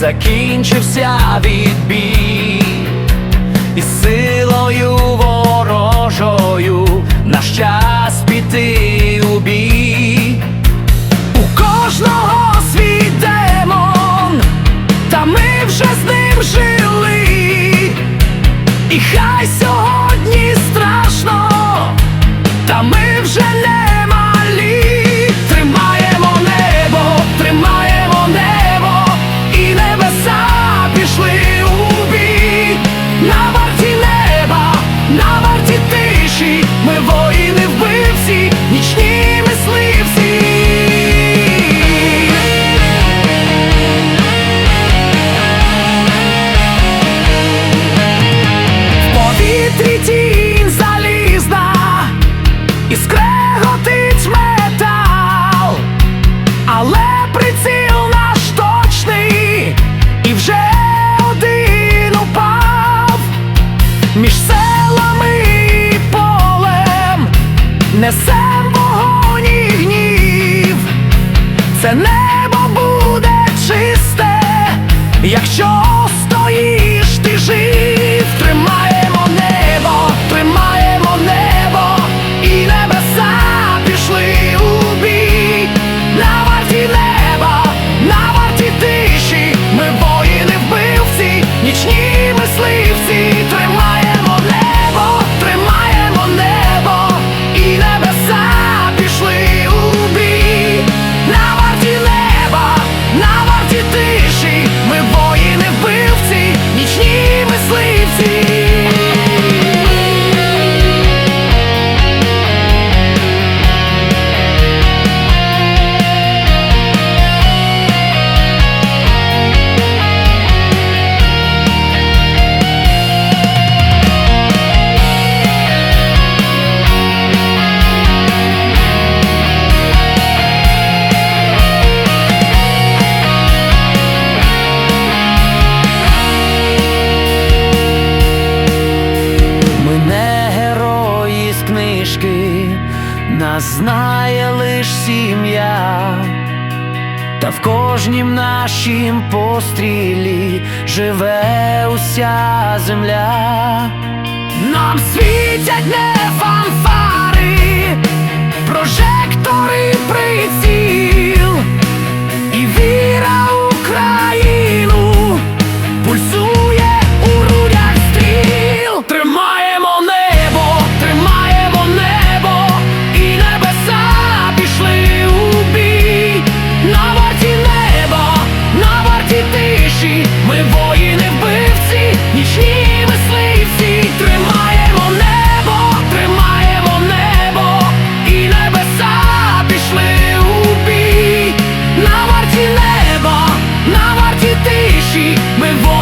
закінчився відбій, і силою ворожою на щас піти. Несе вогонь і гнів, це небо буде чисте, якщо. книжки, нас знає лиш сім'я, та в кожнім нашім пострілі живе уся земля, нам світять не фанфари, прожектори прицілі she may vote